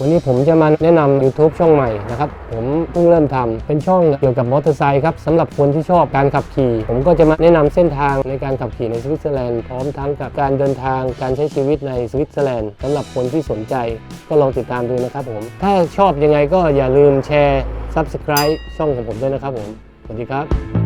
วันนี้ผมจะมาแนะนำ YouTube ช่องใหม่นะครับ ผมเพิ่งเริ่มทำเป็นช่องเกี่ยวกับมอเตอร์ไซค์ครับสำหรับคนที่ชอบการขับขี่ ผมก็จะมาแนะนำเส้นทางในการขับขี่ในสวิตเซอร์แลนด์พร้อมทั้งกับการเดินทางการใช้ชีวิตในสวิตเซอร์แลนด์สำหรับคนที่สนใจก็ลองติดตามดูนะครับผม ถ้าชอบยังไงก็อย่าลืมแชร์ Subscribe ช่องของผมด้วยนะครับผมสวัสดีครับ